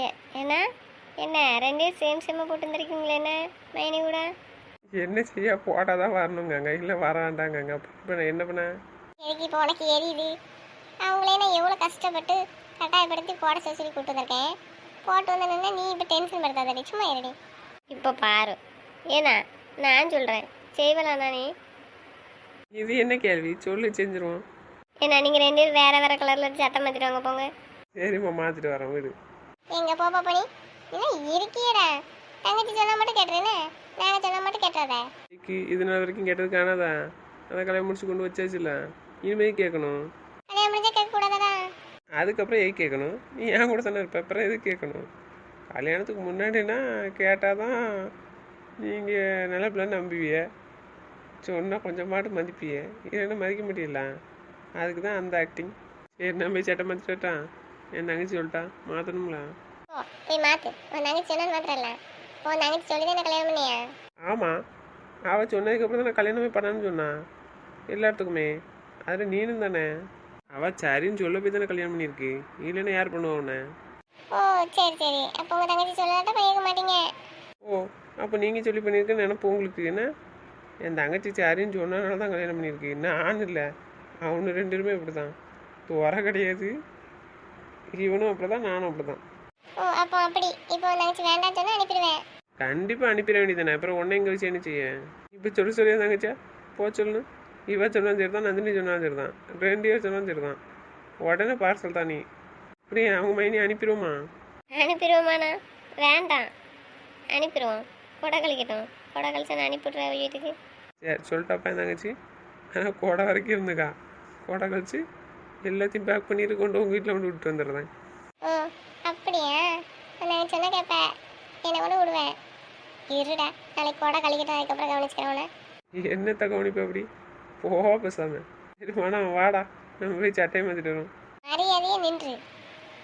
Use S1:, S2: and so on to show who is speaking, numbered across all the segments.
S1: எ- என்ன என்ன ரெண்டே சேம் சேமாக போட்டு வந்துருக்கீங்களே என்ன மைனி கூட?
S2: என்ன செய்ய போட்டால் தான் வரணுங்கங்க இல்லை வராண்டாங்கங்க இப்போ என்ன பண்ண
S1: எதுக்கு இப்போ உனக்கு எரியுது? அவங்களே நான் எவ்வளோ கஷ்டப்பட்டு கட்டாயப்படுத்தி போட சொல்லி கூப்பிட்டு வந்திருக்கேன். போட்டு வந்தேன்னா நீ இப்போ டென்ஷன் படுத்தாதடி சும்மா இருடி. இப்போ பாரு. ஏன்னா நான் சொல்கிறேன் செய்வலாண்ணா நீ?
S2: இது என்ன கேள்வி? சொல்லி செஞ்சிருவோம்.
S1: ஏன்னா நீங்கள் ரெண்டு பேரும் வேறு வேறு கலரில் சட்டை மாற்றிட்டு வாங்க போங்க.
S2: சரிம்மா மாற்றிட்டு வரேன் வீடு.
S1: எங்க போப்பா பண்ணி இன்னும் இருக்கியடா? தங்கச்சி சொன்னா மட்டும் கேட்டுறேனே நாங்கள் சொன்னா மட்டும் கேட்டுறத.
S2: இன்னைக்கு இது நாள் வரைக்கும் கேட்டது காணாதா? அதான் கல்யாணம் முடிச்சு கொண்டு வச்சாச்சுல. இனிமேல் கேட்கணும்.
S1: கல்யாணம் முடிஞ்சா கேட்க கூடாதடா
S2: அதுக்கப்புறம் எது கேட்கணும்? நீ ஏன் கூட தானே இருப்ப அப்புறம் எது கேட்கணும்? கல்யாணத்துக்கு முன்னாடினா கேட்டால் தான் நீங்கள் நல்ல பிள்ளை நம்புவிய. சொன்னால் கொஞ்சமாட்டு மதிப்பிய. இல்லைன்னா மதிக்க முடியல. அதுக்கு தான் அந்த ஆக்டிங் சரி நான் போய் சட்டை மாற்றிட்டான் என் தங்கச்சி சொல்லிட்டா மாற்றணும்ல
S1: ஓ போய் மாத்து. உன் தங்கச்சி சொன்னு மாத்திரம் இல்ல உன் தங்கச்சி சொல்லி தான் கல்யாணம் பண்ணியா?
S2: ஆமாம் அவள் சொன்னதுக்கப்புறம் தான் நான் கல்யாணமே பண்ணான்னு சொன்னான் எல்லாத்துக்குமே. அதில் நீனும் தானே. அவள் சரின்னு சொல்ல போய் தானே கல்யாணம் பண்ணியிருக்கு. இல்லைன்னா யார் பண்ணுவா உன்னை?
S1: ஓ சரி சரி. அப்போ உங்க தங்கச்சி சொல்லாட்ட கேட்க மாட்டீங்க.
S2: ஓ அப்போ நீங்கள் சொல்லி பண்ணியிருக்கேன்னு நினப்பு உங்களுக்கு என்ன? என் தங்கச்சி சரின்னு சொன்னனால தான் கல்யாணம் பண்ணியிருக்கு. நான் இல்லை. அவனு ரெண்டு பேருமே இப்படி தான் துவர கிடையாது. இவனும் அப்படி தான் நானும் அப்படி தான்
S1: ஓ அப்போ அப்படி. இப்போ தங்கச்சி வேண்டாம் சொன்னா அனுப்பிடுவேன்.
S2: கண்டிப்பாக அனுப்பிட வேண்டியதானே அப்புறம் உன்னை எங்கே வச்சு என்ன செய்ய? இப்போ சொல்லி சொல்லியா தங்கச்சா? போ சொல்லணும் இவ சொன்னாலும் சரி தான் நந்தினி சொன்னாலும் சரி தான் ரெண்டு பேர் சொன்னாலும் சரி தான் உடனே பார்சல் தான் நீ. இப்படி அவங்க மைனி அனுப்பிடுவோமா?
S1: அனுப்பிடுவோமாண்ணா. வேண்டாம். அனுப்பிடுவோம். கொடை கழிக்கட்டும். கொடை கழிச்சு அனுப்பிடுறேன் வீட்டுக்கு?
S2: சரி சொல்லிட்டாப்பா என் தங்கச்சி. ஆனால் கோடை வரைக்கும் இருந்துக்கா. கோடை கழிச்சு எல்லாத்தையும் பேக் பண்ணிட்டு கொண்டு உங்கள் வீட்டில் கொண்டு விட்டு வந்துடுறேன்.
S1: ஓ அப்படியா? நான் சொன்ன கேட்ப என்னை கொண்டு விடுவேன். இருடா நாளைக்கு கொடை கழிக்கட்டும் அதுக்கப்புறம் கவனிச்சுக்கிறேன் உன்னை.
S2: என்னத்த கவனிப்பா அப்படி? போ பேசாம. சரி வேணாம் வாடா. நம்ம போய் சட்டையை மாற்றிட்டு வரோம்
S1: மரியாதையே நின்று.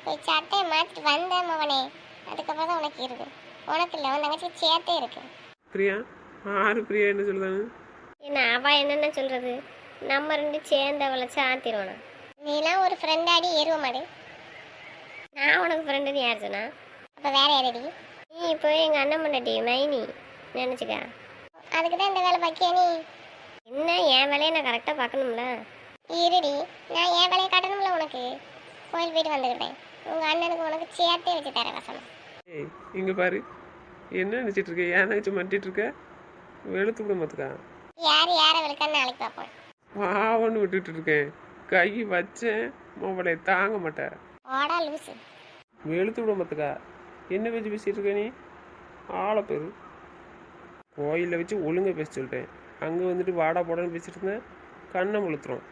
S1: போய் சட்டையை மாற்றிட்டு வந்தேன் மவனே. அதுக்கப்புறம் தான் உனக்கு இருக்கு. உனக்கு இல்லை உன் தங்கச்சி சேர்த்தே இருக்கு.
S2: பிரியா ஆறு பிரியா என்ன சொல்லுதானு
S1: என்ன அவ என்னென்ன சொல்றது? நம்ம ரெண்டு சேர்ந்து அவளை சாத்திடுவோம் நீலாம் ஒரு ஃப்ரெண்டாடி எருவ மாடு. நான் உனக்கு ஃப்ரெண்டுன்னு யார் சொன்னா? அப்போ வேற யாரடி? நீ இப்போ எங்கள் அண்ணன் முன்னாடி மைனி நினச்சிக்க. அதுக்கு தான் இந்த வேலை பார்க்கியா நீ? என்ன என் வேலையை நான் கரெக்டாக பார்க்கணும்ல? இருடி நான் என் வேலையை காட்டணும்ல உனக்கு? கோயில் போயிட்டு வந்துக்கிட்டேன் உங்கள் அண்ணனுக்கு உனக்கு சேர்த்தே வச்சு தரேன் வசமா
S2: ஏய் இங்கே பாரு. என்ன நினச்சிட்டு இருக்க? ஏன் நினச்சி மாட்டிட்டு இருக்க? வெளுத்து விட மாத்துக்கா.
S1: யார் யாரை விழுக்கான்னு நாளைக்கு பார்ப்போம்.
S2: பாவன்னு விட்டுட்டு இருக்கேன். கை வச்சேன் மொபைலை தாங்க மாட்டேன்.
S1: ஓடா லூசு.
S2: வெளுத்து விட மாத்துக்கா. என்ன வச்சு பேசிட்டு இருக்க நீ? ஆளை பேரு கோயிலில் வச்சு ஒழுங்கா பேச சொல்லிட்டேன் அங்கே வந்துட்டு வாடா போடான்னு பேசிட்டு இருந்தேன். கண்ணை முழுத்துறோம்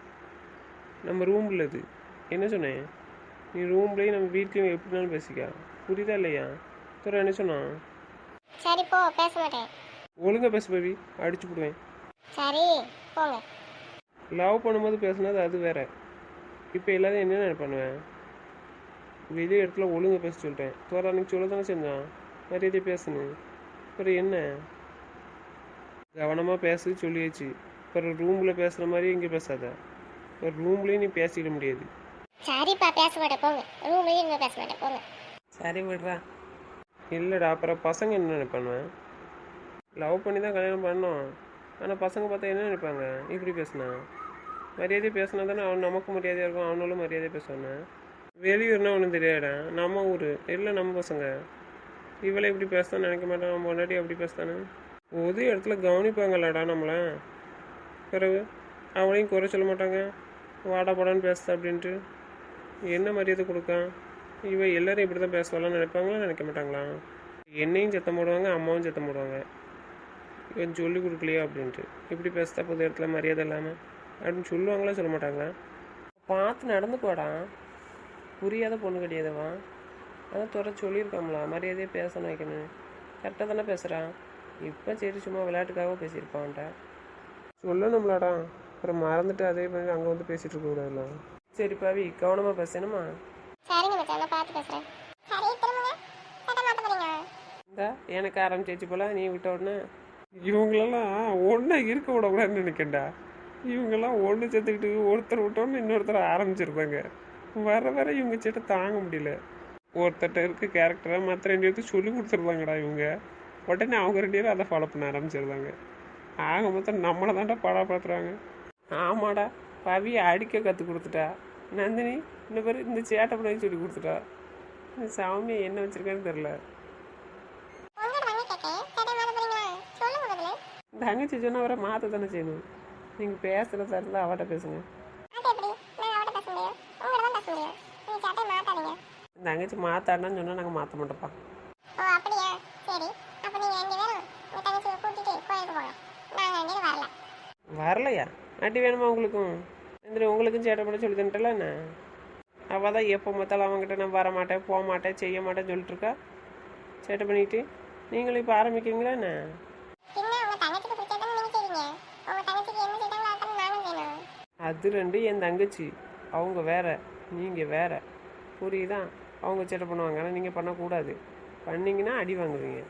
S2: நம்ம ரூமில் இது. என்ன சொன்னேன்? நீ ரூம்லேயும் நம்ம வீட்லேயும் எப்படினாலும் பேசிக்கா. புரியுதா இல்லையா? துறை என்ன சொன்னான்?
S1: சரி போ பேச மாட்டேன்.
S2: ஒழுங்கா பேச பேபி அடிச்சு போடுவேன்.
S1: சரி போங்க.
S2: லவ் பண்ணும்போது பேசுனது அது வேற. இப்போ எல்லாரும் என்ன நினைப்பானுவேன் வெளியே இடத்துல ஒழுங்கா பேச சொல்லிட்டேன். தோற அன்னைக்கு சொல்ல தானே செஞ்சான். மரியாதை பேசணும் அப்புறம் என்ன? கவனமாக பேச சொல்லியாச்சு. அப்புறம் ரூமில் பேசுகிற மாதிரி இங்கே பேசாத. இப்போ ரூம்லேயும் நீ பேசிட முடியாது.
S1: சரிப்பா பேச மாட்டேன். போங்க. ரூம்லயும் இனிமே பேச மாட்டேன். போங்க.
S2: சரி விடுறா. இல்லைடா அப்புறம் பசங்க என்ன நினைப்பானுவேன் லவ் பண்ணி தான் கல்யாணம் பண்ணோம். ஆனால் பசங்க பார்த்தா என்ன நினைப்பாங்க? இப்படி பேசுனா? மரியாதை பேசினா தானே அவன் நமக்கு மரியாதையாக இருக்கும் அவனும் மரியாதை பேசுவானே வெளியூர்னா ஒன்றும் தெரியாடா நம்ம ஊர் இல்லை நம்ம பசங்க. இவளை இப்படி பேசுதான்னு நினைக்க மாட்டான் அவன் முன்னாடி அப்படி பேசுதானே? பொது இடத்துல கவனிப்பாங்களாடா நம்மளை. பிறகு அவளையும் குறை சொல்ல மாட்டாங்க. வாடா போடான்னு பேசுதா அப்படின்ட்டு. என்ன மரியாதை கொடுக்கான் இவ எல்லாரும் இப்படி தான் பேசுவாளான்னு நினைப்பாங்களா நினைக்க மாட்டாங்களா? என்னையும் சத்தம் போடுவாங்க அம்மாவும் சத்தம் போடுவாங்க. இவன் சொல்லி கொடுக்கலையா அப்படின்ட்டு. இப்படி பேசுதா பொது இடத்துல மரியாதை இல்லாமல் அப்படின்னு சொல்லுவாங்களா சொல்ல மாட்டாங்களா? பார்த்து நடந்துக்குவாடா. புரியாத பொண்ணு கிடையாதவா. அதான் துறை சொல்லியிருக்காங்களா மரியாதையாக பேசணும் வைக்கணும் கரெக்டாக தானே பேசுகிறான் இப்போ சரி சும்மா விளையாட்டுக்காக பேசியிருப்பான்ட்ட சொல்லணும்லாடா. அப்புறம் மறந்துட்டு அதே மாதிரி அங்கே வந்து பேசிகிட்டு இருக்கக்கூடாதுல்ல சரி பாவி கவனமாக பேசணுமா?
S1: சரிங்க மச்சான் பார்த்து சரி திரும்புங்க.
S2: இந்த எனக்கு ஆரம்பிச்சிச்சு போல நீ விட்ட உடனே. இவங்களெல்லாம் ஒன்றா இருக்க விடக்கூடாதுன்னு நினைக்கேன்டா இவங்கெல்லாம் ஒன்று சேர்த்துக்கிட்டு ஒருத்தர் விட்டோன்னு இன்னொருத்தர் ஆரம்பிச்சிருப்பாங்க. வர வர இவங்க சேட்டை தாங்க முடியல. ஒருத்தட்ட இருக்க கேரக்டரை மற்ற ரெண்டு பேருக்கு சொல்லி கொடுத்துருந்தாங்கடா இவங்க. உடனே அவங்க ரெண்டு பேரும் அதை ஃபாலோ பண்ண ஆரம்பிச்சிருந்தாங்க ஆக மொத்தம் நம்மளை தான்டா படாப்படுத்துறாங்க. ஆமாடா பவியை அடிக்க கற்றுக் கொடுத்துட்டா. நந்தினி இந்த பேர் இந்த சேட்டை பண்ணி சொல்லி கொடுத்துட்டா. இந்த சாமியை என்ன வச்சுருக்கான்னு தெரில
S1: உங்களோட வாங்க கேட்கேன் சட்டை மாத்த போறீங்களா சொல்லுங்க முதல்ல
S2: தங்கச்சி சொன்னால் அவரை மாற்ற தானே செய்யணும். நீங்கள் பேசுகிறதா இருந்தால் அவட்ட பேசுங்க. தங்கச்சி மாத்தாடுன்னு சொன்னால் நாங்கள் மாற்ற மாட்டோம்ப்பா.
S1: ஓ அப்படியா? சரி. அப்ப நீங்க ரெண்டு பேரும் உங்க தங்கச்சியை கூட்டிட்டு கோயிலுக்கு போங்க. நாங்க ரெண்டு பேரும் வரல.
S2: வரலையா? அடி வேணுமா உங்களுக்கும்? இந்த உங்களுக்கும் சேட்டை பண்ண சொல்லி தந்துட்டல என்ன? அவள் தான் எப்போ பார்த்தாலும் அவங்ககிட்ட நான் வர மாட்டேன் போக மாட்டேன் செய்ய மாட்டேன்னு சொல்லிட்டு இருக்கா? சேட்டை பண்ணிட்டு? நீங்களும் இப்போ ஆரம்பிக்கிறீங்களா என்ன
S1: பின்ன உங்க தங்கச்சிக்கு பிடிச்சதுன்னு நீங்க செய்வீங்க உங்க தங்கச்சிக்கு என்ன செய்தாங்களோ அதான் நானும் செய்யணும்
S2: அது ரெண்டு என் தங்கச்சி. அவங்க வேற நீங்கள் வேற. புரியுதா? அவங்க சேட்டை பண்ணுவாங்க. ஆனால் நீங்கள் பண்ணக்கூடாது. பண்ணீங்கன்னா அடி வாங்குவீங்க.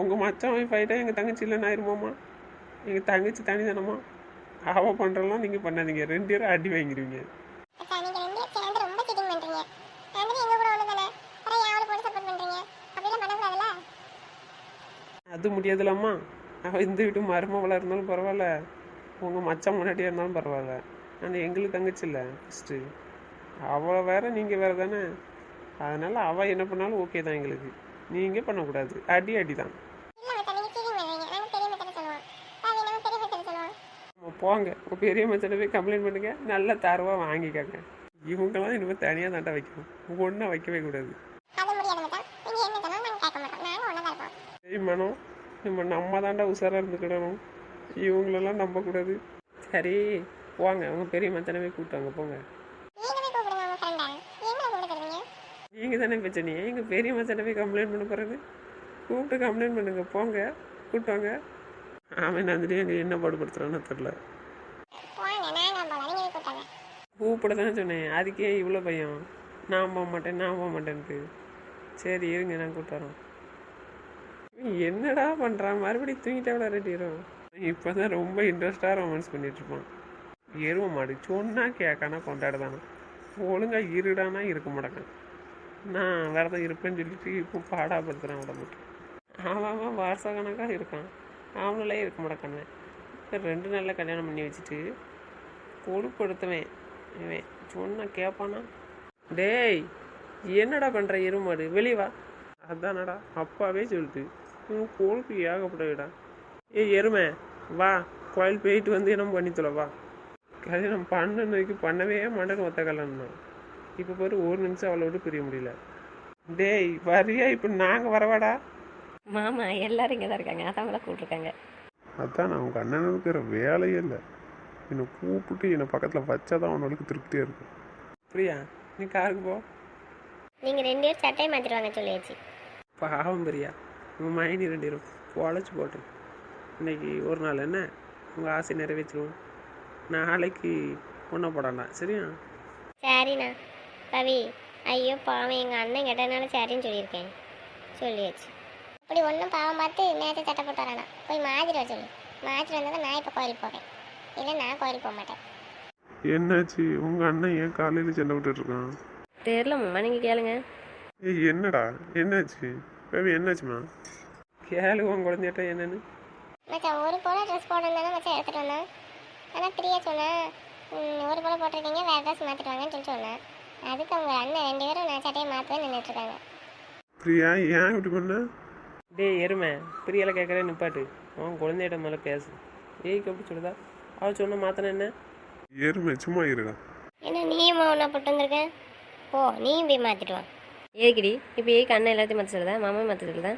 S2: உங்கள் மச்சான் ஒய்ஃப் ஆகிட்டா எங்கள் தங்கச்சி இல்லைன்னு ஆயிருமாம்மா? எங்கள் தங்கச்சி தனி தானம்மா அவள் பண்ணுறலாம் நீங்கள் பண்ணாதீங்க. ரெண்டு பேரும் அடி வாங்கிடுவீங்க
S1: அச்சா நீங்க ரெண்டு பேரும் சேர்ந்து ரொம்ப சீட்டிங் பண்றீங்க நந்தினி எங்க கூட ஒண்ணு தானே அப்புறம் ஏன் அவளுக்கு போட்டு சப்போர்ட் பண்றீங்க அப்படிலாம் பண்ணக்கூடாதுல்ல
S2: அது முடியாதுலம்மா. அவள் இந்த வீட்டு மருமவளாக இருந்தாலும் பரவாயில்ல. உங்கள் மச்சான் முன்னாடியே இருந்தாலும் பரவாயில்ல. ஆனால் எங்களுக்கு தங்கச்சி இல்லை ஃபஸ்ட்டு அவளை வேற நீங்கள் வேற தானே. அதனால் அவள் என்ன பண்ணாலும் ஓகே தான் எங்களுக்கு. நீங்கள் பண்ணக்கூடாது. அடி அடி தான் போங்க. உங்கள் பெரிய மச்சனை போய் கம்ப்ளைண்ட் பண்ணுங்க. நல்ல தரவாக வாங்கிக்கோங்க. இவங்கெல்லாம் இனிமேல் தனியாக தாண்டா வைக்கணும். ஒன்றா வைக்கவே கூடாது. மனம் நம்ம நம்ம தாண்டா உஷாராக இருந்துக்கிடணும். இவங்களெல்லாம் நம்பக்கூடாது. சரி போங்க. அவங்க பெரிய மச்சனை போய் கூப்பிட்டாங்க போங்க.
S1: நீங்களே எங்களை
S2: தானே பிரச்சனை. எங்கள் பெரிய மச்சனை போய் கம்ப்ளைண்ட் பண்ண போகிறது கூப்பிட்டு கம்ப்ளைண்ட் பண்ணுங்க. போங்க. கூப்பிட்டாங்க அவன் நந்தினி அங்கே என்ன பாடுபடுத்துறான்னு தெரில கூப்பிட தானே சொன்னேன். அதுக்கே இவ்வளோ பயம். நான் போக மாட்டேன் நான் போக மாட்டேன்ட்டு. சரி இருங்க நான் கூப்பிட்டு வரோம் என்னடா பண்ணுறான் மறுபடியும் தூங்கிட்டே ரெட்டிடும் இப்போ தான் ரொம்ப இன்ட்ரெஸ்டாக ரொமான்ஸ் பண்ணிகிட்ருப்பான் எருவ மாடு சொன்னா கேட்கானா கொண்டாடுதானா? ஒழுங்காக இருடானா இருக்க மாட்டேங்க நான் வேறு தான் இருப்பேன்னு சொல்லிட்டு இப்போ பாடாப்படுத்துகிறான் உடம்பு. அவன் அவன் வருஷ கணக்காக இருக்கான். அவனாலே இருக்க மாட்டேக்கானே ரெண்டு நாளில் கல்யாணம் பண்ணி வச்சுட்டு கொடுப்படுத்துவேன் இவன் சொன்னா கேட்பானா டேய் என்னடா பண்ணுற எருமாடு வெளியே வா. அதானடா அப்பாவே சொல்லிட்டு இவன் கொழுப்பு ஏகப்பட்டவிடா. ஏய் எருமை வா கோயில் போயிட்டு வந்து என்ன பண்ணி தொலை வா. கல்யாணம் பண்ணனுக்கு பண்ணவே மாட்டேன்னு ஒத்த கல்யாணம் இப்போ பாரு ஒரு நிமிஷம் அவளை விட்டு பிரிய முடியல. டேய் வரியா இப்போ? நாங்கள் வரவாடா?
S3: மாமா எல்லாரும் இங்கே தான் இருக்காங்க. அதான் உங்களை கூப்பிட்ருக்காங்க
S4: அதான் நான் உங்கள் அண்ணன் இருக்கிற வேலையே இல்லை. என்னை கூப்பிட்டு என்னை பக்கத்தில் வச்சா தான் அவனுக்கு திருப்தியாக இருக்கும்.
S2: பிரியா நீ காருக்கு போ.
S1: நீங்க ரெண்டு பேரும் சட்டையை மாத்திட்டு வாங்க சொல்லியாச்சு.
S2: பாவம் பிரியா. உங்கள் மைனி ரெண்டு பேரும் உழைச்சி போட்டு இன்னைக்கு ஒரு நாள் என்ன? உங்கள் ஆசை நிறைவேற்றிடுவோம். நாளைக்கு ஒன்றை போடாண்டா சரியா?
S1: சரிண்ணா. கவி ஐயோ பாவம் எங்கள் அண்ணன் கேட்டதுனால சரின்னு சொல்லியிருக்கேன். சொல்லியாச்சு. அப்படி ஒன்றும் பாவம் பார்த்து நேற்று சட்டை போட்டு வரானா? போய் மாத்திட்டு வர சொல்லு. மாத்திட்டு வந்தால் நான் இப்போ கோயிலுக்கு போவேன். இல்லை நான் கோயிலுக்கு போக மாட்டேன்.
S4: என்னாச்சு? உங்கள் அண்ணன் ஏன் காலையில் சண்டை விட்டுட்டு இருக்கான்?
S3: தெரில மாமா நீங்கள் கேளுங்க.
S4: ஏய் என்னடா? என்னாச்சு? பேபி என்னாச்சுமா
S2: கேளு உன் குழந்தையிட்ட என்னன்னு.
S1: மச்சான் ஒரு போல ட்ரெஸ் போட்டிருந்தானே மச்சான் எடுத்துகிட்டு வந்தேன். ஆனால் பிரியா சொன்னேன் "ம், ஒரு போல போட்டிருக்கீங்க வேறு ட்ரெஸ் மாற்றிட்டு வாங்கன்னு சொல்லி சொன்னேன் அதுக்கு அவங்க அண்ணன் ரெண்டு பேரும் நான் சட்டையை மாற்றவே நின்றுட்டுருக்காங்க
S4: பிரியா ஏன் இப்படி பண்ண?
S2: டேய் எருமை பிரியால கேட்குறேன் நிப்பாட்டு. அவன் குழந்தையிட்ட மேலே பேசு. ஏய் அப்படி சொல்லுதா அவள் சொன்ன மாத்தின என்ன?
S4: எருமை சும்மா இருடா.
S1: என்ன நீயும் ஒன்றா போட்டு வந்திருக்கேன் போ நீயும் போய் மாற்றிட்டு வா.
S3: ஏக்கிடி இப்போ ஏக்கு அண்ணன் எல்லாத்தையும் மாற்ற சொல்லுதா? மாமா மாற்ற சொல்லுதா?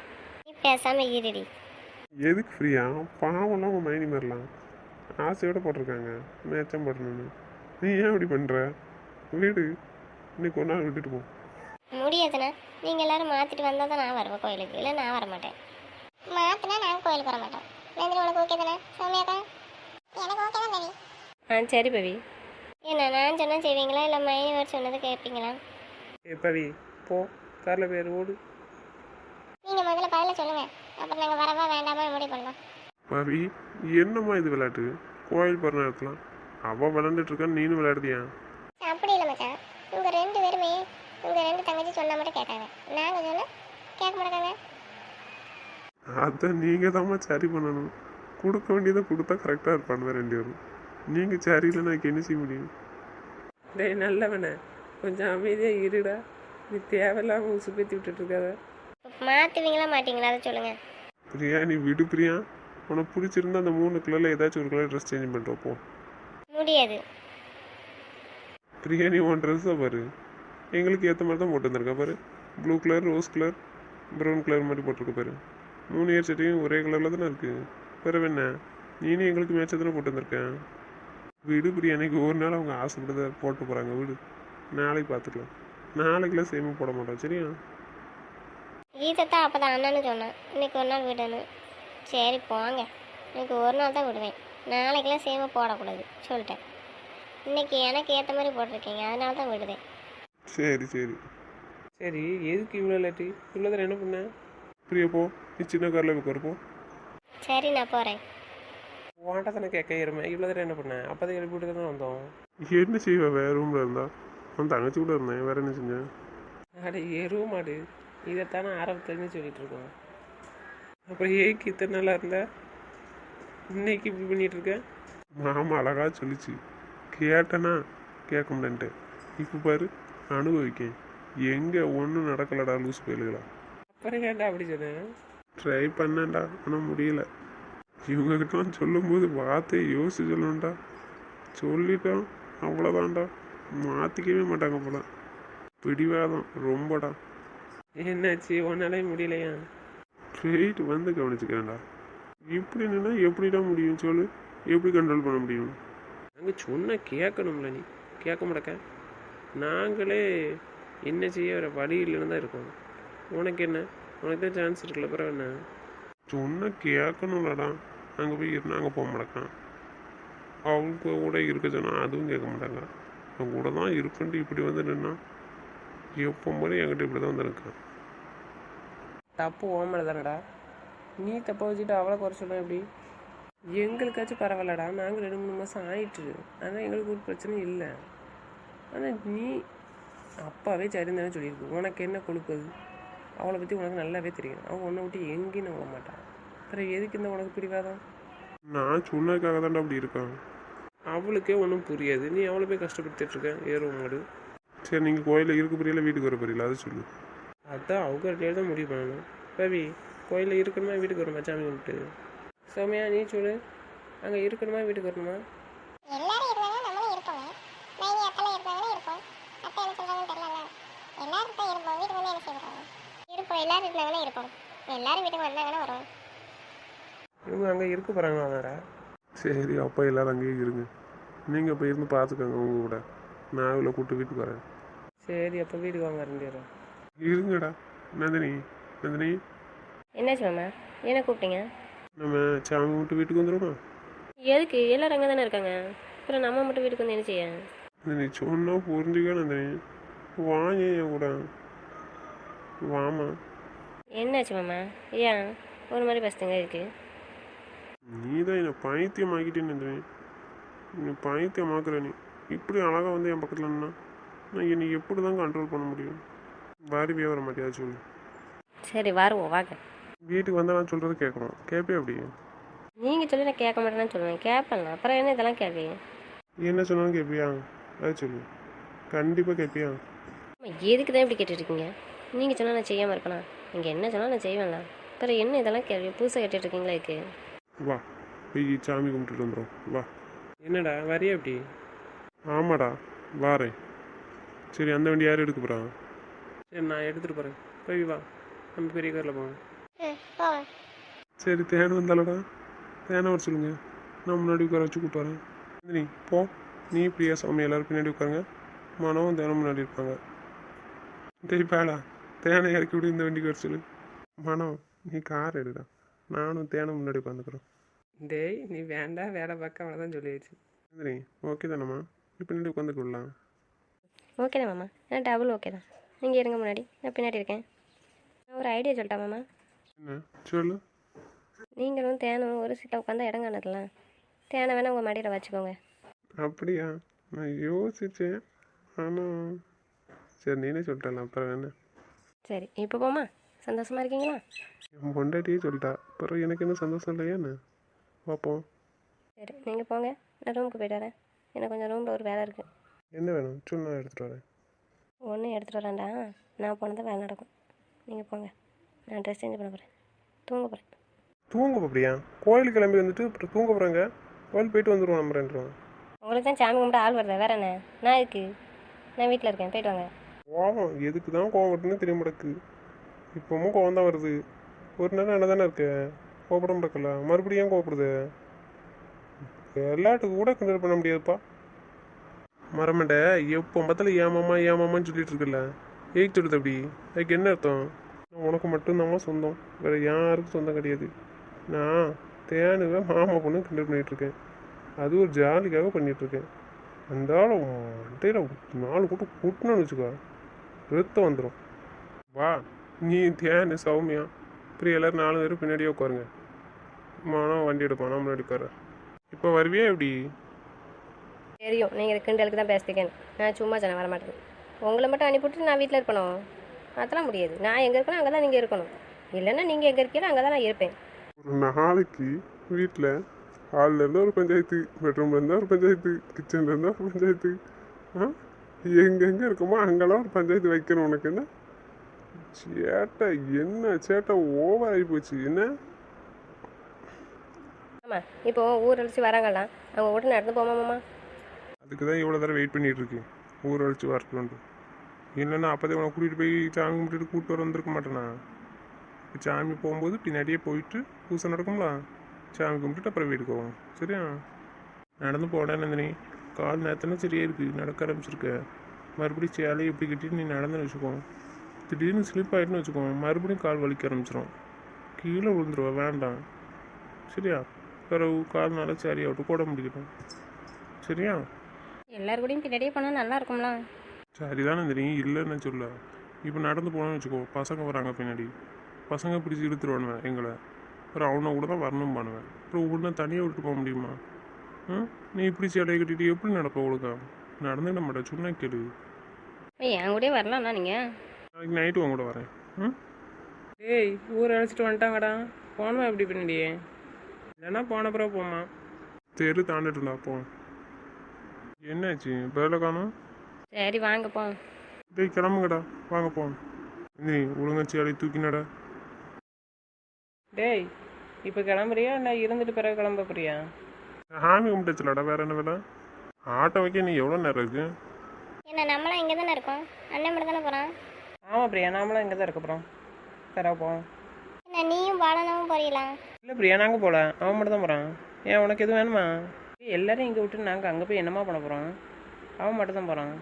S1: நீ பேசாமல் இருடி.
S4: எதுக்கு ஃப்ரீயா? பாவம்லாம் உங்கள் மைனி மாரலாம் ஆசையோடு போட்டிருக்காங்க. மேட்சம் போடணும்னு. நீ ஏன் இப்படி பண்ணுற வீடு. இன்னைக்கு ஒரு நாள் விட்டுட்டு போ.
S1: முடியாதுண்ணா. நீங்கள் எல்லாரும் மாற்றிட்டு வந்தால் தான் நான் வருவேன் கோயிலுக்கு. இல்லை நான் வர மாட்டேன் மாற்றினா நாங்கள் கோயிலுக்கு வர மாட்டோம். நந்தினி உனக்கு ஓகே தானே? சௌமியாக்கா எனக்கு ஓகே தான்
S3: ஆ சரி பவி.
S1: ஏண்ணா நான் சொன்னால் செய்வீங்களா? இல்லை மைனி வேறு சொன்னது கேட்பீங்களா
S2: ஏ பவி போ. காரில் பேர் ஓடு.
S1: நீங்கள் முதல்ல பதில சொல்லுங்கள் அப்புறம் நாங்கள் வரவா வேண்டாமா முடிவு பண்ணலாம்.
S2: பவி என்னம்மா இது விளையாட்டு? கோயில் போகிற நேரத்தில். அவள் விளாண்டுட்டு இருக்கான்னு நீனும் விளையாடுதியா
S1: அப்படி இல்லை மச்சான். உங்கள் ரெண்டு பேருமே உங்கள் ரெண்டு தங்கச்சி சொன்னால் மட்டும் கேட்காங்க நாங்கள் சொன்னால் கேட்க மாட்டாங்க.
S2: அதை நீங்கள் தாம்மா சரி பண்ணணும். கொடுக்க வேண்டியதை கொடுத்தா கரெக்டாக இருப்பானுவ ரெண்டு பேரும். நீங்கள் சரி இல்லைன்னா எனக்கு என்ன செய்ய முடியும்?
S5: டேய் நல்லவனே. கொஞ்சம் அமைதியாக இருடா. நீ தேவையில்லாமல் உசு பேத்தி விட்டுட்டு இருக்காத.
S1: மாற்றுவீங்களா மாட்டீங்களா? அதை சொல்லுங்கள்
S2: பிரியா நீ விடு பிரியா. உனக்கு பிடிச்சிருந்தா அந்த மூணு கலரில் ஏதாச்சும் ஒரு கலர் ட்ரெஸ் சேஞ்ச் பண்ணிட்டு வா, போ.
S1: முடியாது.
S2: பிரியா நீ உன் ட்ரெஸ்ஸை பாரு. எங்களுக்கு ஏற்ற மாதிரி தான் போட்டு வந்திருக்கா பாரு. Blue colour rose colour brown colour மாதிரி போட்டிருக்க பாரு. மூணு இயர் சட்டையும் ஒரே கலரில் தானே இருக்குது பிறகு என்ன? நீனும் எங்களுக்கு மேட்சாக தானே போட்டு வந்திருக்கேன் விடு பிரியா அன்னைக்கு ஒரு நாள் அவங்க ஆசைப்படுறத போட்டு போகிறாங்க விடு. நாளைக்கு பார்த்துக்கலாம் நாளைக்கெல்லாம் சேமிப்பு போட மாட்டோம் சரியா?
S1: கீதத்தான் அப்போ தான் அண்ணன்னு சொன்னான். இன்னைக்கு ஒரு நாள் விடணும் சரி போங்க. இன்னைக்கு ஒரு நாள் தான் விடுவேன். நாளைக்கெல்லாம் சேம போடக்கூடாது. சொல்லிட்டேன். இன்னைக்கு எனக்கு ஏற்ற மாதிரி போட்டிருக்கீங்க. அதனால தான் விடுவேன்
S2: சரி சரி.
S5: சரி எதுக்கு இவ்வளோ லேட்டு இவ்வளோ தூரம் என்ன பண்ண?
S2: பிரியா போ. நீ சின்ன காரில் உட்காரு போ.
S1: சரி நான் போகிறேன்
S5: வாண்டா தானே கேட்க இருமே இவ்வளோ தூரம் என்ன பண்ண? அப்போ தான் எழுப்பி விட்டு தான் வந்தோம்.
S2: என்ன செய்வ? வேற ரூமில் இருந்தா. அவன் தங்கச்சி கூட இருந்தேன். வேற என்ன செஞ்சேன்
S5: அட எருவ மாடு இதைத்தானே ஆரம்பத்துலேருந்து சொல்லிட்டு இருக்கோம் அப்புறம் ஏக்கு இத்தனை நாளாக இருந்த? இன்னைக்கு இப்படி பண்ணிட்டு இருக்க
S2: மாமா அழகா சொல்லிச்சு. கேட்டனா கேட்க முடியன்ட்டு இப்போ பாரு அனுபவிக்கேன். எங்கே ஒன்றும் நடக்கலடா லூஸ் பயலுகளா?
S5: அப்புறம் ஏன்டா அப்படி சொன்னேன்
S2: ட்ரை பண்ணேன்டா ஆனால் முடியல. இவங்ககிட்டலாம் சொல்லும்போது வார்த்தையை யோசிச்சு சொல்லணும்டா. சொல்லிட்டோம் அவ்வளோதான்டா மாற்றிக்கவே மாட்டாங்க போல. பிடிவாதம் ரொம்படா.
S5: என்னாச்சு? உன்னாலே முடியலையா?
S2: போயிட்டு வந்து கவனிச்சுக்கிறேன்டா. இப்படி நின்னா எப்படிடா முடியும் சொல்லு? எப்படி கண்ட்ரோல் பண்ண முடியும்?
S5: நாங்கள் சொன்ன கேட்கணும்ல நீ. கேட்க மாட்டக்க. நாங்களே என்ன செய்ய வேற வழி இல்லைன்னு தான் இருக்கோம். உனக்கு என்ன? உனக்கு தான் சான்ஸ் இருக்குல்ல அப்புறம் என்ன?
S2: சொன்ன கேட்கணும்லடா. அங்கே போய் அங்கே போக மாட்டேக்கான் அவங்க கூட இருக்க சொன்னா அதுவும் கேட்க மாட்டாங்க அவங்க கூட தான் இருக்குன்ட்டு இப்படி வந்து நின்னா எப்போ மாதிரி என்கிட்ட இப்படி தான் வந்து நிற்கான்
S5: தப்பு ஓமலை தானடா. நீ தப்பை வச்சுட்டு அவளை குறை சொல்ல எப்படி? எங்களுக்காச்சும் பரவாயில்லடா. நாங்கள் ரெண்டு மூணு மாதம் ஆயிட்டு. ஆனால் எங்களுக்கு ஒரு பிரச்சனையும் இல்லை. ஆனால் நீ அப்பாவே சரின்னு தானே சொல்லியிருக்கு. உனக்கு என்ன கொழுப்பது? அவளை பற்றி உனக்கு நல்லாவே தெரியும். அவள் உன்னை விட்டு எங்கேயும் நம்ப மாட்டான் அப்புறம் எதுக்கு இந்த உனக்கு பிடிவாதம்?
S2: நான் சொன்னதுக்காக தான்டா அப்படி இருக்கான்.
S5: அவளுக்கே ஒன்றும் புரியாது. நீ அவளை போய் கஷ்டப்படுத்திட்டு இருக்க. ஏறுவ மாடு.
S2: சரி நீங்கள் கோயிலில் இருக்க புரியல வீட்டுக்கு வர புரியல அதை சொல்லு.
S5: அதான் அவங்க ரெண்டு தான் முடிவு பண்ணணும். பவி கோயிலில் இருக்கணுமா வீட்டுக்கு வரணுமா சாமி கும்பிட்டு? சௌமியா நீ சொல்லு. அங்கே இருக்கணுமா வீட்டுக்கு வரணுமா?
S1: எல்லாரும் இருந்தாங்க நம்மளும் இருப்போங்க. நான் அப்பெல்லாம் இருந்தாங்கன்னா இருப்போம். அத்தை என்ன சொல்றாங்கன்னு தெரியல எல்லாரும் தான் இருப்போம். வீட்டுக்கு வந்து என்ன செய்வாங்க? இருப்போம். எல்லாரும் இருந்தாங்கன்னா இருப்போம். எல்லாரும் வீட்டுக்கு வந்தாங்கன்னா
S5: இவங்க அங்கே இருக்க போகிறாங்களா வேறா?
S2: சரி அப்பா எல்லாரும் அங்கேயே இருங்க. நீங்கள் போய் இருந்து பார்த்துக்கோங்க உங்க கூட. நான் இவ்வளோ கூப்பிட்டு வீட்டுக்கு வரேன்.
S5: சரி அப்போ வீட்டுக்கு வாங்க ரெண்டு பேரும்.
S2: இருங்கடா. நந்தினி நந்தினி.
S3: என்னாச்சு மாமா? என்ன கூப்பிட்டீங்க?
S2: நம்ம சாமி விட்டு வீட்டுக்கு வந்துடுமா
S3: எதுக்கு? எல்லாரும் அங்கே தானே இருக்காங்க. அப்புறம் நம்ம மட்டும் வீட்டுக்கு வந்து என்ன செய்ய?
S2: நந்தினி சொன்னா புரிஞ்சுக்க நந்தினி. வாங்க என் கூட. வாமா
S3: என்னாச்சு மாமா? ஏன்? ஒரு மாதிரி பசங்க இருக்கு.
S2: நீ தான் என்னை பைத்தியம் ஆக்கிட்டேன்னு நந்தினி. நீ பைத்தியமாக்குற நீ. இப்படி அழகாக வந்து என் பக்கத்தில் நின்னா நான் என்னை எப்படி தான் கண்ட்ரோல் பண்ண முடியும்? வருவியே வர மாட்டியா சொல்லு.
S3: சரி வருவோம் வாங்க.
S2: வீட்டுக்கு வந்தால் நான் சொல்கிறது கேட்கணும். கேட்பே அப்படி?
S3: நீங்கள் சொல்லி நான் கேட்க மாட்டேன்னு சொல்லுவேன். கேட்பேன் அப்புறம் என்ன இதெல்லாம் கேட்பீ
S2: என்ன சொன்னாலும் கேட்பியா அது சொல்லு. கண்டிப்பாக கேட்பியா
S3: அம்மா, எதுக்கு தான் இப்படி கேட்டுட்டு இருக்கீங்க நீங்கள் சொன்னால் நான் செய்யாமல் இருப்பேனா? நீங்கள் என்ன சொன்னால் நான் செய்வேன்ல. அப்புறம் என்ன இதெல்லாம் கேள்வி புதுசாக கேட்டுட்டு இருக்கீங்களா இதுக்கு?
S2: வா போய் சாமி கும்பிட்டுட்டு வந்துடும் வா.
S5: என்னடா வரியா அப்படி
S2: ஆமாடா வாரேன் சரி அந்த வண்டி யார் எடுக்க போகிறான்
S5: சரி நான் எடுத்துகிட்டு போகிறேன் போய் வா. நம்ம பெரிய காரில் போவோம்
S2: சரி தேன் வந்தாலடா. தேனை வர சொல்லுங்க. நான் முன்னாடி உட்கார வச்சு கூப்பிட்டு வரேன். நீ போ. நீ பிரியா சாமி எல்லாரும் பின்னாடி உட்காருங்க. மனமும் தேனும் முன்னாடி இருப்பாங்க. டேய் பேடா. தேனை இறக்கி விட்டு இந்த வண்டிக்கு வர சொல்லு. மனம் நீ கார் எடுடா. நானும் தேனும் முன்னாடி உட்காந்துக்கிறோம்.
S5: டேய் நீ வேண்டாம் வேலை பார்க்க அவ்வளோதான் சொல்லியாச்சு.
S2: நந்தினி ஓகே தானம்மா? இப்போ பின்னாடி உட்காந்துக்கலாம்
S3: ஓகே தான் மாமா. நான் டபுள் ஓகே தான். நீங்கள் இருங்க முன்னாடி. நான் பின்னாடி இருக்கேன். நான் ஒரு ஐடியா சொல்லட்டா மாமா.
S2: என்ன? சொல்லு.
S3: நீங்களும் தேனும் ஒரு சீட்டில் உட்காந்தா இடம் காணல தேனை வேணால் உங்கள் மடியில் வச்சுக்கோங்க.
S2: அப்படியா? நான் யோசித்தேன் ஆனால் சரி நீனே சொல்லிட்டல அப்புறம் என்ன?
S3: சரி இப்போ போமா சந்தோஷமா இருக்கீங்களா?
S2: என் பொண்டாட்டியே சொல்லிட்டா. அப்புறம் எனக்கு என்ன சந்தோஷம் இல்லையா என்ன? பார்ப்போம்
S3: சரி நீங்கள் போங்க. நான் ரூமுக்கு போயிட்டு வரேன். எனக்கு கொஞ்சம் ரூமில் ஒரு வேலை இருக்குது
S2: என்ன வேணும்? சொல்லு நான் எடுத்துகிட்டு வரேன்.
S3: ஒன்றும் எடுத்துகிட்டு வரேன்டா. நான் போனதான் வேலை நடக்கும். நீங்கள் போங்க. நான் ட்ரெஸ் சேஞ்ச் பண்ண போகிறேன் தூங்க போகிறேன்
S2: தூங்க போறியா? கோயிலுக்கு கிளம்பி வந்துட்டு அப்புறம் தூங்க போகிறாங்க கோயில் போயிட்டு வந்துடுவோம் நம்ம ரெண்டு பேரும்.
S3: உங்களுக்கு தான் சாமி கும்பிட்டு ஆள் வருதா? வேற என்ன? நான் இருக்கு நான் வீட்டில் இருக்கேன். போயிட்டு வாங்க.
S2: கோவம். எதுக்கு தான் கோவம் வருதுன்னு தெரிய மாட்டேக்கு இப்பவும் கோவம் தான் வருது. ஒரு நேரம் என்ன தானே இருக்க கோபப்பட மாட்டேக்கல மறுபடியும் கோவப்படுது? எல்லாத்துக்கும் கூட கிண்டல் பண்ண முடியாதுப்பா. மரமண்ட எப்போ பார்த்தாலும் ஏமாமா ஏமாமான்னு சொல்லிட்டு இருக்குல்ல? ஏய் சொல்லுது அப்படி அதுக்கு என்ன அர்த்தம்? நான் உனக்கு மட்டும்தான் சொந்தம். வேற யாருக்கும் சொந்தம் கிடையாது. நான் தேனுவை மாமா பொண்ணு கிண்டல் பண்ணிகிட்டு இருக்கேன். அது ஒரு ஜாலிக்காக பண்ணிகிட்ருக்கேன் இருக்கேன். அந்த ஆள் நாலு கூட்டம் கூட்டணும்னு வச்சுக்கோ. ரத்தம் வந்துடும் வா நீ தேனு சௌமியா இப்படி எல்லாரும் நாலு பேரும் பின்னாடியே உட்காருங்க. மானம் வண்டி எடுப்பான். முன்னாடி உட்கார இப்போ வருவியா எப்படி?
S3: தெரியும். நீங்கள் கிண்டலுக்கு தான் பேசுறீங்கன்னு நான் சும்மா சொன்னேன் வர மாட்டேன். உங்களை மட்டும் அனுப்பிவிட்டு நான் வீட்டில் இருக்கணும். அதெல்லாம் முடியாது. நான் எங்கே இருக்கணும் அங்கே தான் நீங்கள் இருக்கணும். இல்லைன்னா நீங்கள் எங்கே இருக்கீங்களோ அங்கே தான் நான் இருப்பேன்.
S2: ஒரு நாளைக்கு வீட்டில் ஹாலில் இருந்தால் ஒரு பஞ்சாயத்து பெட்ரூமில் இருந்தால் ஒரு பஞ்சாயத்து கிச்சனில் இருந்தால் ஒரு பஞ்சாயத்து ஆ? எங்கெங்கே இருக்கோமோ அங்கெல்லாம் ஒரு பஞ்சாயத்து வைக்கணும். உனக்கு என்ன? சேட்டை என்ன சேட்டை? ஓவர் ஆகி போச்சு. என்ன?
S3: ஆமாம் இப்போ ஊர் அழிச்சு வராங்களாம். அவங்க வீட்டு நடந்து போமா
S2: அதுக்கு தான் இவ்வளோ தடவை வெயிட் பண்ணிட்டு இருக்கேன். ஊர் அழிச்சு வரட்டும்னு இல்லைன்னா அப்போதே உனக்கு கூட்டிகிட்டு போய் சாமி கும்பிட்டுட்டு கூப்பிட்டு வர வந்திருக்க மாட்டேனா? சாமி போகும்போது பின்னாடியே போயிட்டு பூசை நடக்கும்ல? சாமி கும்பிட்டுட்டு அப்புறம் வீட்டுக்கு போவோம். சரியா? நடந்து போட நந்தினி. கால் நேரத்தானே சரியா இருக்கு. நடக்க ஆரம்பிச்சிருக்க. மறுபடியும் சேலையை எப்படி கட்டிட்டு நீ நடந்துன்னு வச்சுக்கோ. திடீர்னு ஸ்லிப் ஆகிட்டுன்னு வச்சுக்கோ. மறுபடியும் கால் வலிக்க ஆரம்பிச்சிடும் கீழே விழுந்துருவா. வேண்டாம். சரியா? பிறகு கால் நல்லா சரியாகட்டும் போட முடிக்கட்டும் சரியா?
S3: எல்லார் கூடயும் பின்னாடியே போனால் நல்லா இருக்கும்ல.
S2: சரிதானே தெரியும் இல்லைன்னு சொல்ல. இப்போ நடந்து போனோம்னு வச்சுக்கோ பசங்க வராங்க பின்னாடி. பசங்க பிடிச்சி இழுத்துருவானுவேன் எங்களை. அப்புறம் அவனை கூட தான் வரணும் பண்ணுவேன் அப்புறம் உடனே தனியாக விட்டு போக முடியுமா? ம்? நீ இப்படி சேலையை கட்டிட்டு எப்படி நடப்ப ஒழுங்கா நடந்துட மாட்டேன் சொன்னா கேளு.
S3: ஏய் என் கூடயே வரலாம்ண்ணா நீங்கள்
S2: நாளைக்கு நைட்டு உன் கூட வரேன். ம்?
S6: டேய் ஊர் அழைச்சிட்டு வந்துட்டாங்கடா. போனோமா எப்படி பின்னாடியே? இல்லைன்னா போன பிறகு போமா
S2: தெரு தாண்டிட்டுடா போ. என்னாச்சு? வேலை காணும்?
S3: சரி வாங்க போ.
S2: டேய் கிளம்புங்கடா. வாங்க போ. நீ ஒழுங்கா சேலை தூக்கினடா.
S6: டேய் இப்போ கிளம்புறியா? இல்லை இருந்துட்டு பிறகு கிளம்ப போறியா
S2: சாமி கும்பிட்டுச்சுலடா வேற என்ன வேலை? ஆட்டோ வைக்க நீ எவ்வளோ நேரம் இருக்கு?
S1: என்ன நம்மளும் இங்கே தானே இருக்கோம்? அண்ணன் மட்டும் தானே போகிறான்
S6: ஆமாம் பிரியா நாமளும் இங்கே தான் இருக்க போகிறோம் பிறகு போவோம்
S1: என்ன நீயும் பாலனாவும் போறீங்களா?
S6: இல்லை பிரியா நாங்கள் போகல அவன் மட்டும் தான் போகிறான் ஏன் உனக்கு எதுவும் வேணுமா? எல்லாரையும் இங்கே விட்டு நாங்கள் அங்கே போய் என்னமா பண்ண போகிறோம் அவன் மட்டும் தான் போகிறான்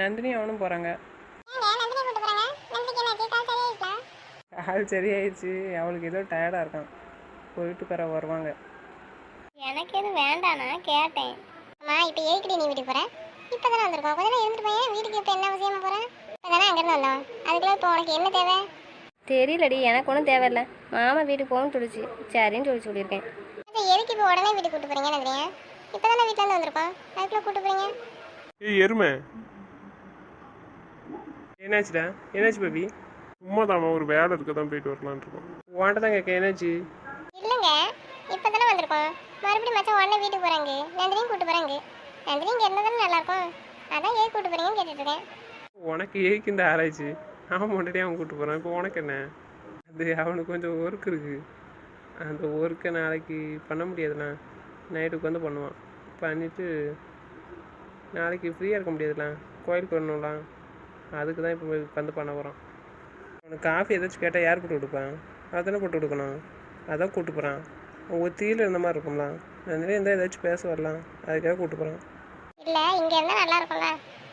S6: நந்தினி அவனும் போகிறாங்க கால் சரியாயிடுச்சு? அவளுக்கு ஏதோ டயர்டாக இருக்கான். போயிட்டு பிறகு வருவாங்க.
S1: எனக்கு எதுவும் வேண்டானா கேட்டேன். அம்மா இப்போ ஏற்கனவே நீ வீட்டுக்கு போற? இப்போ தானே வந்திருக்கோம். கொஞ்ச நேரம் இருந்துட்டு போய் வீட்டுக்கு இப்போ என்ன அவசியமா போகிறேன் இப்போ தானே அங்கேருந்து வந்தோம். அதுக்குள்ள இப்போ உனக்கு என்ன தேவை?
S3: தெரியலடி எனக்கு ஒன்றும் தேவையில்ல. மாமா வீட்டுக்கு போகணும்னு சொல்லிச்சு. சரின்னு சொல்லி சொல்லியிருக்கேன்.
S1: அது எதுக்கு இப்போ உடனே வீட்டுக்கு கூட்டு போறீங்க நந்திரியா இப்போ தானே வீட்டிலேருந்து வந்திருக்கோம். அதுக்குள்ள கூட்டு போறீங்க?
S2: ஏய் எருமை.
S6: என்னாச்சுடா? என்னாச்சு பேபி
S2: சும்மா தான் ஒரு வேலை இருக்க தான் போயிட்டு வரலான்னு இருக்கோம்.
S6: உன்கிட்ட தான் கேட்க என்னாச்சு?
S1: இல்லைங்க. இப்போ தானே வந்திருக்கோம். மறுபடியும் மச்சான் உடனே வீட்டுக்கு போகிறாங்க நந்தினியும் கூட்டு போகிறாங்க நந்தினி இங்கே இருந்தால் தானே நல்லாயிருக்கும் அதான் ஏன் கூட்டு போறீங்கன்னு கேட்டுட்டு இருக்கேன்.
S6: உனக்கு ஏக்கு இந்த ஆராய்ச்சி. அவன் முன்னாடி அவன் கூப்பிட்டு போகிறான் இப்போ உனக்கு என்ன? அது அவனுக்கு கொஞ்சம் ஒர்க் இருக்குது அந்த ஒர்க்கை நாளைக்கு பண்ண முடியாதுண்ணா. நைட்டுக்கு வந்து பண்ணுவான். பண்ணிவிட்டு நாளைக்கு ஃப்ரீயாக இருக்க முடியாதுண்ணா. கோயிலுக்கு வரணும்லாம் அதுக்கு தான் இப்போ வந்து பண்ண போகிறான் அவனுக்கு காஃபி ஏதாச்சும் கேட்டால் யார் போட்டு கொடுப்பான் அதானே போட்டு கொடுக்கணும். அதான் கூப்பிட்டு போகிறான் ஒத்தியில் இருந்த மாதிரி இருக்கும்ல. அதுலேயே இருந்தால் ஏதாச்சும் பேச வரலாம். அதுக்காக கூப்பிட்டு போகிறான்
S1: இல்லை இங்கே இருந்தால் நல்லா இருக்கும்ல.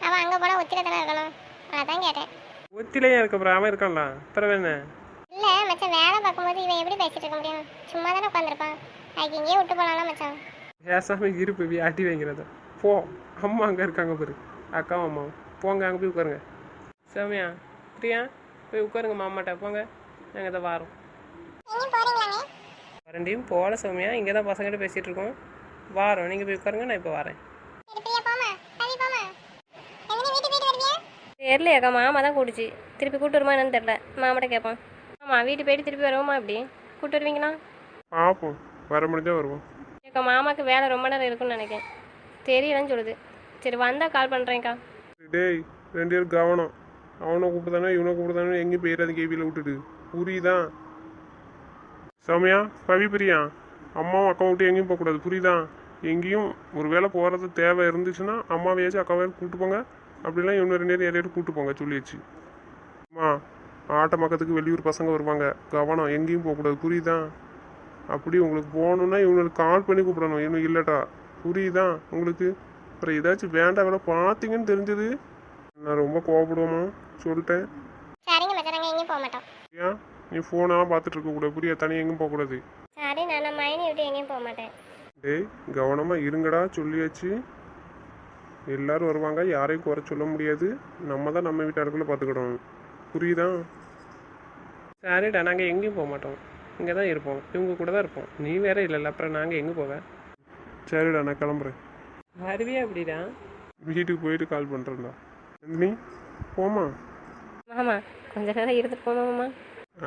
S1: அவன் அங்கே போனால் ஒத்தியில் தானே இருக்கணும். அதான் கேட்டேன்.
S6: ஒத்திலையும் இருக்க அப்புறம் அவன் இருக்கான்ல அப்புறம் என்ன?
S1: இல்லை மச்சான் வேலை பார்க்கும்போது இவன் எப்படி பேசிட்டு இருக்க முடியும்? சும்மா தானே உட்காந்துருப்பான் அதுக்கு இங்கேயே விட்டு போகலாம்ல மச்சான்.
S6: பேசாம இருப்பு வி அடி வைங்கிறத. போ. அம்மா அங்கே இருக்காங்க பாரு. அக்காவும் அம்மாவும். போங்க அங்கே போய் உட்காருங்க. சௌமியா பிரியா போய் உட்காருங்க மாமாட்ட. போங்க. நாங்கள் இதை வாரோம்.
S7: ரெண்டையும் போல சௌமியா இங்கே தான் பசங்கிட்ட பேசிகிட்டு இருக்கோம். வாரோம். நீங்கள் போய் உட்காருங்க நான் இப்போ வரேன்
S1: சரி பிரியா போமா சரி போமா எங்கே வீட்டு போயிட்டு வருவியா
S3: தெரியலையாக்கா மாமா தான் கூடிச்சு திருப்பி கூட்டு வருமா என்னன்னு தெரில மாமாட்ட கேட்போம். ஆமாம் வீட்டு போயிட்டு திருப்பி வருவோமா எப்படி கூட்டு வருவீங்களா?
S2: பார்ப்போம் வர முடிஞ்சா வருவோம்.
S3: ஏக்கா மாமாக்கு வேலை ரொம்ப நேரம் இருக்கும்னு நினைக்கிறேன். தெரியலன்னு சொல்லுது. சரி வந்தால் கால் பண்ணுறேன்க்கா
S2: டேய் ரெண்டு பேரும் கவனம். அவனை கூப்பிடுதானே இவனை கூப்பிடுதானே எங்கேயும் போயிடாது கேபியில் விட்டுட்டு. புரியுதா? சௌமியா பவி பிரியா? அம்மாவும் அக்காவும் விட்டு எங்கேயும் போகக்கூடாது. புரியுதா? எங்கேயும் ஒரு வேளை போகிறது தேவை இருந்துச்சுன்னா அம்மாவையாச்சும் அக்காவையாச்சும் கூப்பிட்டு போங்க. அப்படிலாம் இவனு ரெண்டு பேரும் யாரையாச்சும் கூப்பிட்டு போங்க சொல்லியாச்சு. அம்மா ஆட்ட பக்கத்துக்கு வெளியூர் பசங்க வருவாங்க. கவனம் எங்கேயும் போகக்கூடாது புரியுதா? அப்படி உங்களுக்கு போகணுன்னா இவங்களுக்கு கால் பண்ணி கூப்பிடணும். இவனுக்கு இல்லட்டா புரியுதா? உங்களுக்கு அப்புறம் ஏதாச்சும் வேண்டாம் வேலை பார்த்தீங்கன்னு தெரிஞ்சது. நான் ரொம்ப கோவப்படுவோமா? சொல்லிட்டேன். ஏன்? நீ ஃபோனெல்லாம் பார்த்துட்டு இருக்கக்கூடாது புரியா? தனியாக எங்கேயும் போகக்கூடாது
S1: சரி நான் மைனி விட்டு எங்கேயும் போக மாட்டேன்.
S2: டேய் கவனமாக இருங்கடா சொல்லியாச்சு. எல்லாரும் வருவாங்க யாரையும் குறை சொல்ல முடியாது. நம்ம தான் நம்ம வீட்டு அடுக்குள்ள பார்த்துக்கிடணும் புரியுதா?
S7: சரிடா நாங்கள் எங்கேயும் போக மாட்டோம். இங்கே தான் இருப்போம். இவங்க கூட தான் இருப்போம். நீ வேற இல்லைல்ல அப்புறம் நாங்கள் எங்கே போவேன்
S2: சரிடா நான் கிளம்புறேன்.
S7: வருவியா அப்படிடா
S2: வீட்டுக்கு போயிட்டு கால் பண்ணுறேன்டா நந்தினி போமா
S3: மாமா கொஞ்ச நேரம் இருந்துட்டு போமா மாமா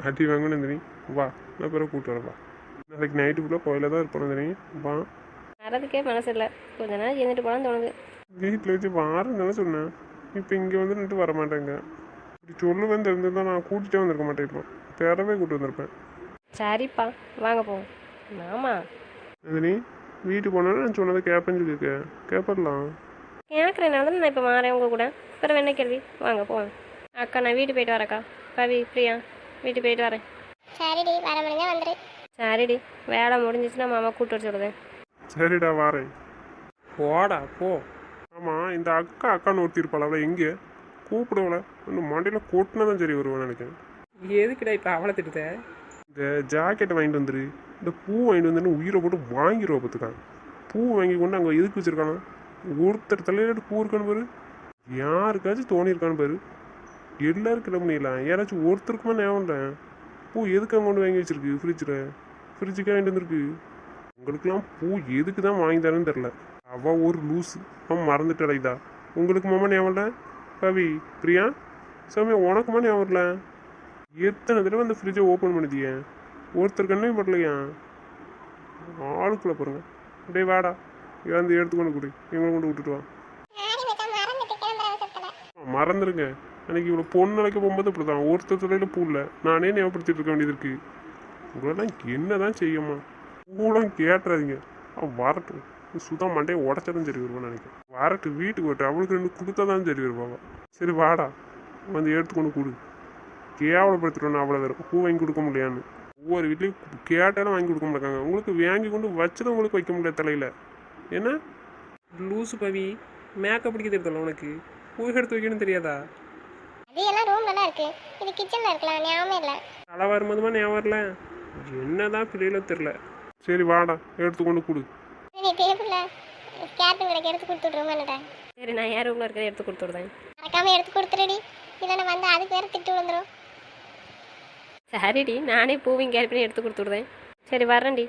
S2: அடி வாங்க நந்தினி. வா நான் பிறகு கூப்பிட்டு வரேன் வா நாளைக்கு நைட்டு ஃபுல்லாக கோயிலில் தான் இருப்போம் நந்தினி. வா.
S3: வரதுக்கே மனசு இல்லை. கொஞ்ச நேரம் இருந்துட்டு போகலான்னு தோணுது.
S2: வீட்டில் வச்சு வாரம் தானே சொன்னேன். இப்போ இங்கே வந்து நின்று வர மாட்டேங்க இப்படி சொல்லுவேன் தெரிஞ்சிருந்தா நான் கூட்டிகிட்டே வந்திருக்க மாட்டேன் இப்போ. பேரவே கூட்டு வந்திருப்பேன்.
S3: சரிப்பா வாங்க போவோம். மாமா.
S2: நந்தினி வீட்டுக்கு போனாலும் நான் சொன்னதை கேட்பேன்னு சொல்லியிருக்கேன். கேட்படலாம்
S3: கேட்குறேனால தான் நான் இப்போ மாறேன் உங்கள் கூட. அப்புறம் என்ன கேள்வி. வாங்க போவோம். அக்கா நான் வீட்டு போயிட்டு வரேக்கா கவி பிரியா வீட்டு போயிட்டு வரேன்.
S1: சரிடி வர முடிஞ்சா வந்துரு.
S3: சரிடி. வேலை முடிஞ்சிச்சுன்னா மாமா கூட்டு வர சொல்லுதேன்
S2: சரிடா வாரேன்.
S7: போடா போ.
S2: ஆமாம் இந்த அக்கா அக்கான்னு ஒருத்தி இருப்பாள் அவளை எங்கே? கூப்பிடுவல இன்னும் மண்டையில் கொட்டினா தான் சரி வருவேன் நினைக்கிறேன்.
S7: எதுக்குடா இப்போ அவளை திட்டுத?
S2: இந்த ஜாக்கெட்டை வாங்கிட்டு வந்துரு. இந்த பூ வாங்கிட்டு வந்துன்னு உயிரை போட்டு வாங்கிடுவா பார்த்துக்கான் பூ வாங்கி கொண்டு அங்கே எதுக்கு வச்சிருக்கானோ? ஒருத்தர் தலையில பூ இருக்கான்னு பாரு. யாருக்காச்சும் தோணியிருக்கான்னு பாரு. எல்லாரும் கிளம்பிடலாம் யாராச்சும் ஒருத்தருக்குமா ஞாபகம் பூ எதுக்கு அங்கே கொண்டு வாங்கி வச்சிருக்கு? ஃப்ரிட்ஜில் ஃப்ரிட்ஜுக்காக வாங்கிட்டு வந்திருக்கு. உங்களுக்குலாம் பூ எதுக்கு தான் வாங்கி தரேன்னு தெரில அவ ஒரு லூஸ் அவன் மறந்துட்டு இதா. உங்களுக்கு மாமா ஞாபகம் கவி பிரியா? சாமி உனக்குமா ஞாபகம் இல்லை? எத்தனை தடவை அந்த ஃப்ரிட்ஜை ஓப்பன் பண்ணிட்டிய? ஒருத்தர் கண்ணையும் படலையா ஆளுக்குள்ள பாருங்க டேய் வாடா. வந்து எடுத்துக்கொண்டு கொடு. எங்களை கொண்டு விட்டுட்டு வா. மறந்துருங்க. அன்னைக்கு இவ்வளோ பொண்ணு அழைக்க போகும்போது இப்படி தான் ஒருத்தர் தலையில் பூ இல்லை. நானே ஞாபகப்படுத்திட்டு இருக்க வேண்டியது இருக்கு. உங்களெல்லாம் என்ன தான் செய்யுமா? பூலாம் கேட்டுறாதீங்க. வரட்டும். சுத்தா மண்டையை உடச்சதான் சரி வருவான்னு நினைக்கிறேன். வரட்டும் வீட்டுக்கு வரட்டும். அவளுக்கு ரெண்டு கொடுத்தா தான் சரி வருவாங்க சரி வாடா. வந்து எடுத்துக்கொண்டு கொடு. கேவலப்படுத்திட்டோம் அவ்வளோ வேறு. பூ வாங்கி கொடுக்க முடியான்னு ஒவ்வொரு வீட்லேயும் கேட்டாலும் வாங்கி கொடுக்க மாட்டாங்க. உங்களுக்கு வாங்கி கொண்டு வச்சுதான் உங்களுக்கு வைக்க முடியாது தலையில். என்ன?
S7: லூசு பவி மேக்கப் பிடிக்க தெரியுதல்ல உனக்கு? பூ எடுத்து வைக்கணும்னு தெரியாதா?
S1: அது எல்லாம் ரூம்ல தான் இருக்கு. இது கிச்சன்ல இருக்கலாம். ஞாபகம் இல்லை.
S7: தலை வரும்போதுமா ஞாபகம் வரல? என்னதான் பிள்ளைகளோ தெரில
S2: சரி வாடா. எடுத்துக்கொண்டு கொடு.
S1: நீ டேபிள்ல கேட்டு விளக்கு எடுத்து கொடுத்துட்ருமான்னுட்டேன்
S3: சரி நான் யார் ரூமில் இருக்கிறத எடுத்து கொடுத்து விடுதேன்
S1: மறக்காம எடுத்து கொடுத்துருடி. இல்லைன்னா வந்து அதுக்கு வேற திட்டு விழுந்துரும்.
S3: சரிடி நானே கேரி பண்ணி எடுத்து கொடுத்து விடுதேன் சரி வரேன்டி